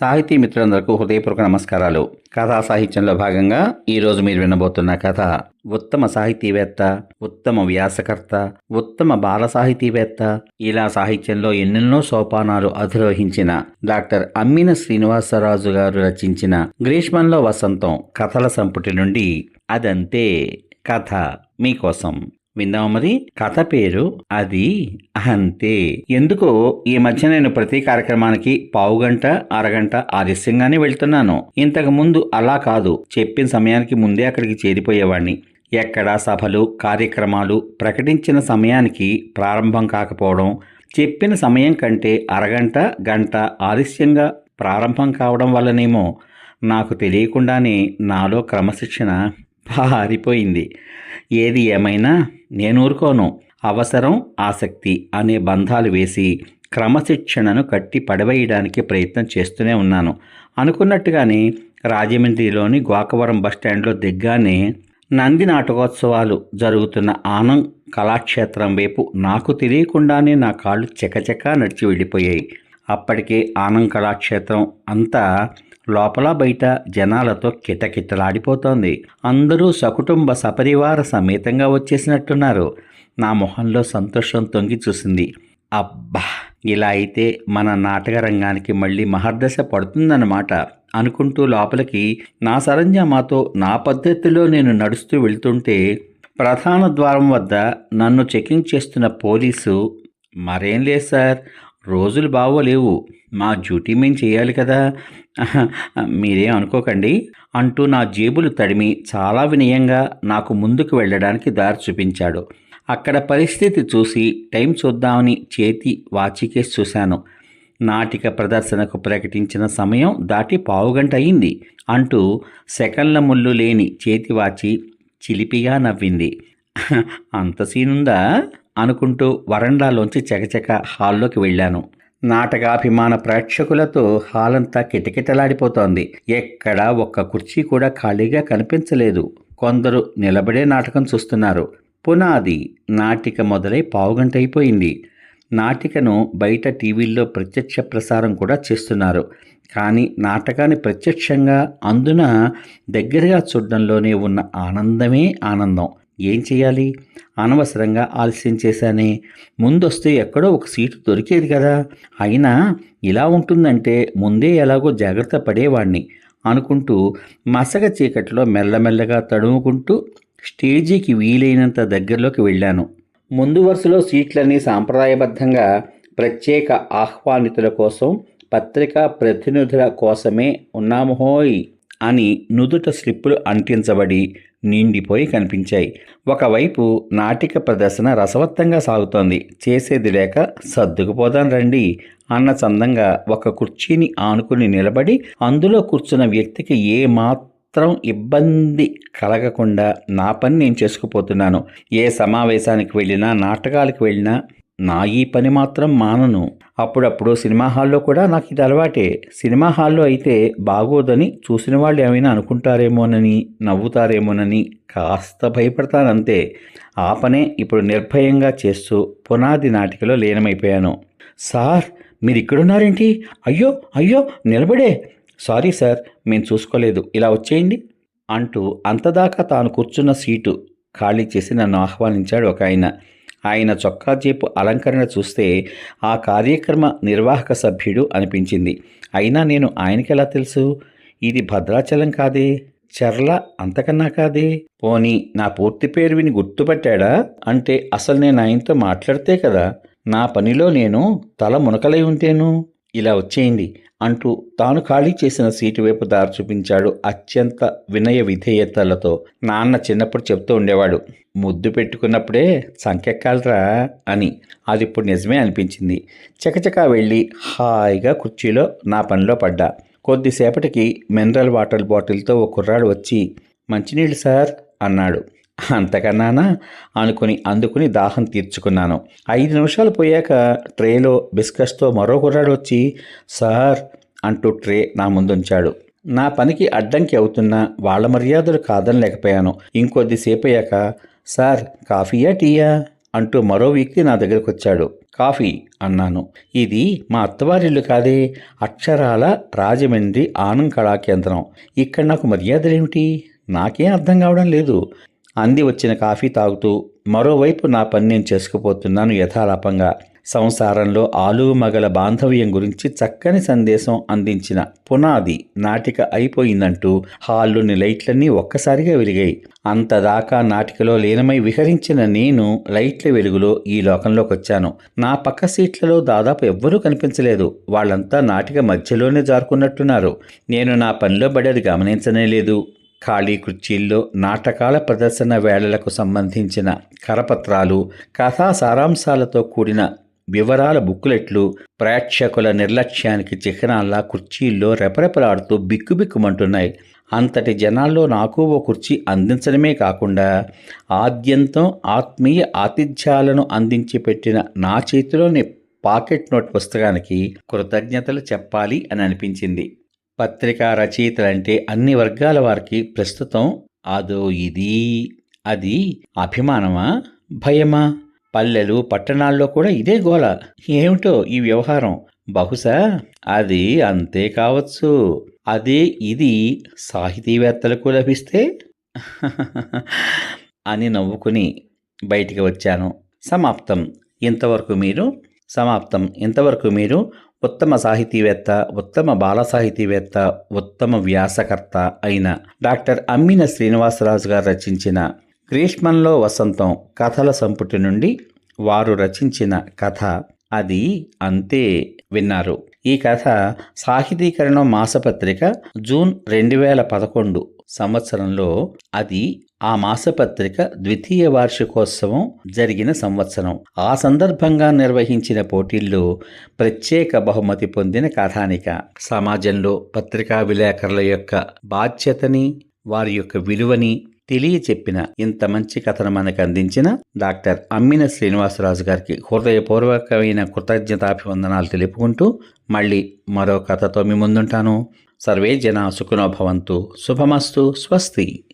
సాహితీ మిత్రులందరకు హృదయపూర్వక నమస్కారాలు. కథా సాహిత్యంలో భాగంగా ఈరోజు మీరు వినబోతున్న కథ ఉత్తమ సాహితీవేత్త ఉత్తమ వ్యాసకర్త ఉత్తమ బాల సాహితీవేత్త ఇలా సాహిత్యంలో ఎన్నెన్నో సోపానాలు అధిరోహించిన డాక్టర్ అమ్మిన శ్రీనివాసరాజు గారు రచించిన గ్రీష్మంలో వసంతం కథల సంపుటి నుండి అదంతే కథ మీకోసం. విందాము మరి? కథ పేరు అది అంతే. ఎందుకో ఈ మధ్య నేను ప్రతి కార్యక్రమానికి పావుగంట అరగంట ఆలస్యంగానే వెళ్తున్నాను. ఇంతకు ముందు అలా కాదు. చెప్పిన సమయానికి ముందే అక్కడికి చేరిపోయేవాడిని ఎక్కడ సభలు కార్యక్రమాలు ప్రకటించిన సమయానికి ప్రారంభం కాకపోవడం చెప్పిన సమయం కంటే అరగంట గంట ఆలస్యంగా ప్రారంభం కావడం వల్లనేమో నాకు తెలియకుండానే నాలో క్రమశిక్షణ పారిపోయింది ఏది ఏమైనా నేను ఊరుకోను. అవసరం ఆసక్తి అనే బంధాలు వేసి క్రమశిక్షణను కట్టి పడవేయడానికి ప్రయత్నం చేస్తూనే ఉన్నాను. అనుకున్నట్టుగానే రాజమండ్రిలోని గోకవరం బస్టాండ్లో దిగ్గానే నంది నాటకోత్సవాలు జరుగుతున్న ఆనం కళాక్షేత్రం వైపు నాకు తెలియకుండానే నా కాళ్ళు చెకచెక నడిచి వెళ్ళిపోయాయి. అప్పటికే ఆనం కళాక్షేత్రం అంతా లోపల బయట జనాలతో కిటకిటలాడిపోతోంది. అందరూ సకుటుంబ సపరివార సమేతంగా వచ్చేసినట్టున్నారు. నా మొహంలో సంతోషం తొంగి చూసింది. అబ్బా! ఇలా అయితే మన నాటక రంగానికి మళ్ళీ మహర్దశ పడుతుందన్నమాట అనుకుంటూ లోపలికి నా సరంజామాతో నా పద్ధతిలో నేను నడుస్తూ వెళ్తుంటే ప్రధాన ద్వారం వద్ద నన్ను చెకింగ్ చేస్తున్న పోలీసు మరేం లేదు సార్ రోజులు బాగోలేవు. మా డ్యూటీ మేము చేయాలి కదా. మీరేం అనుకోకండి. అంటూ నా జేబులు తడిమి చాలా వినయంగా నాకు ముందుకు వెళ్ళడానికి దారి చూపించాడు. అక్కడ పరిస్థితి చూసి టైం చూద్దామని చేతి వాచికేసి చూశాను. నాటిక ప్రదర్శనకు ప్రకటించిన సమయం దాటి పావుగంట అయింది. అంటూ సెకండ్ల ముళ్ళు లేని చేతి వాచి చిలిపిగా నవ్వింది. అంత సీనుందా? అనుకుంటూ వరండాలోంచి చకచక హాల్లోకి వెళ్ళాను. నాటకాభిమాన ప్రేక్షకులతో హాలంతా కిటకిటలాడిపోతోంది. ఎక్కడా ఒక్క కుర్చీ కూడా ఖాళీగా కనిపించలేదు. కొందరు నిలబడే నాటకం చూస్తున్నారు. పునాది నాటిక మొదలై పావుగంట అయిపోయింది. నాటికను బయట టీవీల్లో ప్రత్యక్ష ప్రసారం కూడా చేస్తున్నారు. కానీ నాటకాన్ని ప్రత్యక్షంగా అందున దగ్గరగా చూడడంలోనే ఉన్న ఆనందమే ఆనందం. ఏం చేయాలి అనవసరంగా ఆలస్యం చేశానే. ముందొస్తే ఎక్కడో ఒక సీటు దొరికేది కదా. అయినా ఇలా ఉంటుందంటే ముందే ఎలాగో జాగ్రత్త పడేవాణ్ణి అనుకుంటూ మసగ చీకట్లో మెల్లమెల్లగా తడుముకుంటూ స్టేజీకి వీలైనంత దగ్గరలోకి వెళ్ళాను. ముందు వరుసలో సీట్లన్నీ సాంప్రదాయబద్ధంగా ప్రత్యేక ఆహ్వానితుల కోసం పత్రికా ప్రతినిధుల కోసమే ఉన్నాముహోయ్ అని నుదుట స్లిప్పులు అంటించబడి నిండిపోయి కనిపించాయి. ఒకవైపు నాటిక ప్రదర్శన రసవత్తంగా సాగుతోంది. చేసేది లేక సర్దుకుపోదాం రండి అన్న చందంగా ఒక కుర్చీని ఆనుకుని నిలబడి అందులో కూర్చున్న వ్యక్తికి ఏ మాత్రం ఇబ్బంది కలగకుండా నా పని నేను చేసుకుపోతున్నాను. ఏ సమావేశానికి వెళ్ళినా నాటకాలకు వెళ్ళినా నా ఈ పని మాత్రం మానను. అప్పుడప్పుడు సినిమా హాల్లో కూడా నాకు ఇది అలవాటే. సినిమా హాల్లో అయితే బాగోదని చూసిన వాళ్ళు ఏమైనా అనుకుంటారేమోనని నవ్వుతారేమోనని కాస్త భయపడతానంతే. ఆ పనే ఇప్పుడు నిర్భయంగా చేస్తూ పునాది నాటికలో లీనమైపోయాను. సార్ మీరు ఇక్కడున్నారేంటి అయ్యో అయ్యో నిలబడే. సారీ సార్ మేము చూసుకోలేదు. ఇలా వచ్చేయండి. అంటూ అంతదాకా తాను కూర్చున్న సీటు ఖాళీ చేసి నన్ను ఆహ్వానించాడు ఒక ఆయన. ఆయన చొక్కా చేపు అలంకరణ చూస్తే ఆ కార్యక్రమ నిర్వాహక సభ్యుడు అనిపించింది. అయినా నేను ఆయనకెలా తెలుసు? ఇది భద్రాచలం కాదే? చర్ల అంతకన్నా కాదే? పోనీ నా పూర్తి పేరు విని గుర్తుపట్టాడా? అంటే అసలు నేను ఆయనతో మాట్లాడితే కదా నా పనిలో నేను తల మునకలై ఉంటేను? ఇలా వచ్చేయింది అంటూ తాను ఖాళీ చేసిన సీటు వైపు దారి చూపించాడు అత్యంత వినయ విధేయతలతో. నాన్న చిన్నప్పుడు చెప్తూ ఉండేవాడు ముద్దు పెట్టుకున్నప్పుడే సంకెక్కాలరా అని. అది ఇప్పుడు నిజమే అనిపించింది. చకచకా వెళ్ళి హాయిగా కుర్చీలో నా పనిలో పడ్డా. కొద్దిసేపటికి మినరల్ వాటర్ బాటిల్తో ఓ కుర్రాడు వచ్చి మంచినీళ్ళు సార్ అన్నాడు. అంతకన్నానా? అనుకుని అందుకుని దాహం తీర్చుకున్నాను. ఐదు నిమిషాలు పోయాక ట్రేలో బిస్కట్స్తో మరో కుర్రాడు వచ్చి సార్ అంటూ ట్రే నా ముందుంచాడు. నా పనికి అడ్డంకి అవుతున్నా వాళ్ళ మర్యాదలు కాదనలేకపోయాను ఇంకొద్దిసేపు అయ్యాక సార్ కాఫీయా టీయా? అంటూ మరో వ్యక్తి నా దగ్గరకు వచ్చాడు కాఫీ అన్నాను. ఇది మా అత్తవారిల్లు కాదే. అక్షరాల రాజమండ్రి ఆనం కళాకేంద్రం ఇక్కడ నాకు మర్యాదలేమిటి? నాకేం అర్థం కావడం లేదు. అంది వచ్చిన కాఫీ తాగుతూ మరోవైపు నా పని నేను చేసుకుపోతున్నాను యథాలాపంగా. సంసారంలో ఆలు మగల బాంధవ్యం గురించి చక్కని సందేశం అందించిన పునాది నాటిక అయిపోయిందంటూ హాల్లోని లైట్లన్నీ ఒక్కసారిగా వెలిగాయి. అంతదాకా నాటికలో లీనమై విహరించిన నేను లైట్ల వెలుగులో ఈ లోకంలోకి వచ్చాను నా పక్క సీట్లలో దాదాపు ఎవ్వరూ కనిపించలేదు. వాళ్ళంతా నాటిక మధ్యలోనే జారుకున్నట్టున్నారు. నేను నా పనిలో పడేది అది గమనించనే లేదు. ఖాళీ కుర్చీల్లో నాటకాల ప్రదర్శన వేళలకు సంబంధించిన కరపత్రాలు కథా సారాంశాలతో కూడిన వివరాల బుక్లెట్లు ప్రేక్షకుల నిర్లక్ష్యానికి చిహ్నాల్లా కుర్చీల్లో రెపరెపలాడుతూ బిక్కుబిక్కుమంటున్నాయి. అంతటి జనాల్లో నాకు ఓ కుర్చీ అందించడమే కాకుండా ఆద్యంతం ఆత్మీయ ఆతిథ్యాలను అందించి పెట్టిన నా చేతిలోని పాకెట్ నోట్ పుస్తకానికి కృతజ్ఞతలు చెప్పాలి అని అనిపించింది. పత్రికా రచయితలంటే అన్ని వర్గాల వారికి ప్రస్తుతం అదో ఇది. అది అభిమానమా? భయమా? పల్లెలు పట్టణాల్లో కూడా ఇదే గోల. ఏమిటో ఈ వ్యవహారం? బహుశా అది అంతే కావచ్చు. అదే ఇది సాహితీవేత్తలకు లభిస్తే? అని నవ్వుకుని బయటికి వచ్చాను. సమాప్తం. ఇంతవరకు మీరు? సమాప్తం. ఇంతవరకు మీరు ఉత్తమ సాహితీవేత్త ఉత్తమ బాల సాహితీవేత్త ఉత్తమ వ్యాసకర్త అయిన డాక్టర్ అమ్మిన శ్రీనివాసరాజు గారు రచించిన గ్రీష్మంలో వసంతం కథల సంపుటి నుండి వారు రచించిన కథ అది అంతే విన్నారు. ఈ కథ సాహితీకరణం మాసపత్రిక జూన్ రెండు వేల పదకొండు సంవత్సరంలో అది ఆ మాసపత్రిక ద్వితీయ వార్షికోత్సవం జరిగిన సంవత్సరం. ఆ సందర్భంగా నిర్వహించిన పోటీల్లో ప్రత్యేక బహుమతి పొందిన కథానిక. సమాజంలో పత్రికా విలేకరుల యొక్క బాధ్యతని వారి యొక్క విలువని తెలియచెప్పిన ఇంత మంచి కథను మనకు అందించిన డాక్టర్ అమ్మిన శ్రీనివాసరాజు గారికి హృదయపూర్వకమైన కృతజ్ఞతాభివందనాలు తెలుపుకుంటూ మళ్ళీ మరో కథతో మీ ముందుంటాను. సర్వే జన సుఖనోభవంతు శుభమస్తు. స్వస్తి.